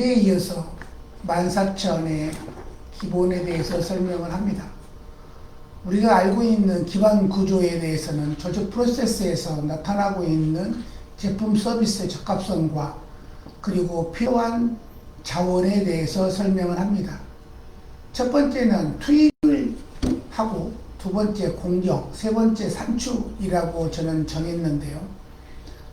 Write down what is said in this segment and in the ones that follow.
이에 이어서 14,000의 기본에 대해서 설명을 합니다. 우리가 알고 있는 기반 구조에 대해서는 조직 프로세스에서 나타나고 있는 제품 서비스의 적합성과 그리고 필요한 자원에 대해서 설명을 합니다. 첫 번째는 투입을 하고 두 번째 공격, 세 번째 산출이라고 저는 정했는데요.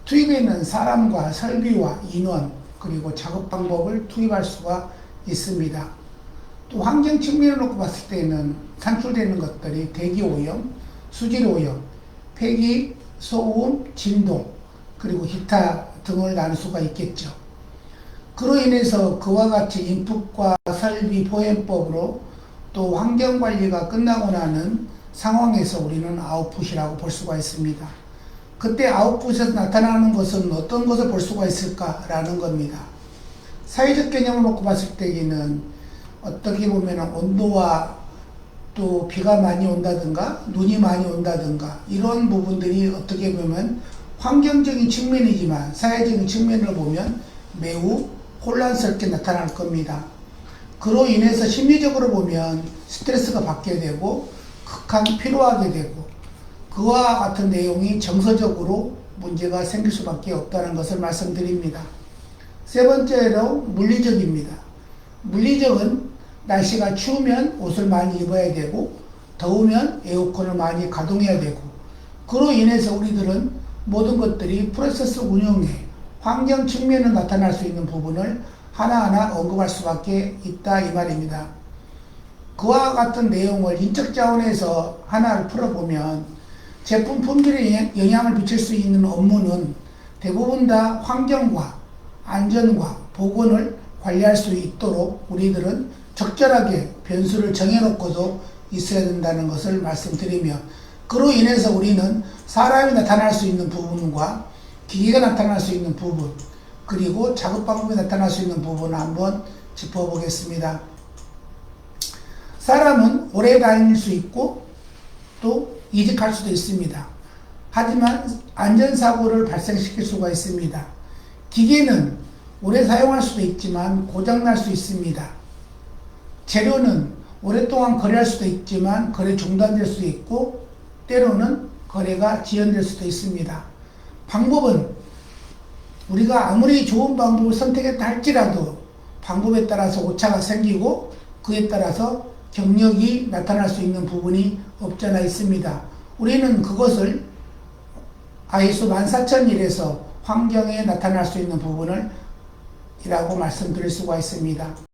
투입에는 사람과 설비와 인원 그리고 작업 방법을 투입할 수가 있습니다. 또 환경 측면을 놓고 봤을 때는 산출되는 것들이 대기 오염, 수질 오염, 폐기, 소음, 진동 그리고 기타 등을 나눌 수가 있겠죠. 그로 인해서 그와 같이 인풋과 설비 포획법으로 또 환경 관리가 끝나고 나는 상황에서 우리는 아웃풋이라고 볼 수가 있습니다. 그때 아웃풋에서 나타나는 것은 어떤 것을 볼 수가 있을까라는 겁니다. 사회적 개념을 놓고 봤을 때에는 어떻게 보면 온도와 또 비가 많이 온다든가 눈이 많이 온다든가 이런 부분들이 어떻게 보면 환경적인 측면이지만 사회적인 측면을 보면 매우 혼란스럽게 나타날 겁니다. 그로 인해서 심리적으로 보면 스트레스가 받게 되고 극한 피로하게 되고 그와 같은 내용이 정서적으로 문제가 생길 수밖에 없다는 것을 말씀드립니다. 세 번째로 물리적입니다. 물리적은 날씨가 추우면 옷을 많이 입어야 되고 더우면 에어컨을 많이 가동해야 되고 그로 인해서 우리들은 모든 것들이 프로세스 운영에 환경 측면에 나타날 수 있는 부분을 하나하나 언급할 수밖에 있다 이 말입니다. 그와 같은 내용을 인적 자원에서 하나를 풀어보면 제품 품질에 영향을 미칠 수 있는 업무는 대부분 다 환경과 안전과 보건을 관리할 수 있도록 우리들은 적절하게 변수를 정해놓고도 있어야 된다는 것을 말씀드리며 그로 인해서 우리는 사람이 나타날 수 있는 부분과 기계가 나타날 수 있는 부분 그리고 작업 방법이 나타날 수 있는 부분을 한번 짚어보겠습니다. 사람은 오래 다닐 수 있고 또 이직할 수도 있습니다. 하지만 안전사고를 발생시킬 수가 있습니다. 기계는 오래 사용할 수도 있지만 고장날 수 있습니다. 재료는 오랫동안 거래할 수도 있지만 거래 중단될 수도 있고 때로는 거래가 지연될 수도 있습니다. 방법은 우리가 아무리 좋은 방법을 선택했다 할지라도 방법에 따라서 오차가 생기고 그에 따라서 경력이 나타날 수 있는 부분이 없잖아 있습니다. 우리는 그것을 ISO 14001에서 환경에 나타날 수 있는 부분을 이라고 말씀드릴 수가 있습니다.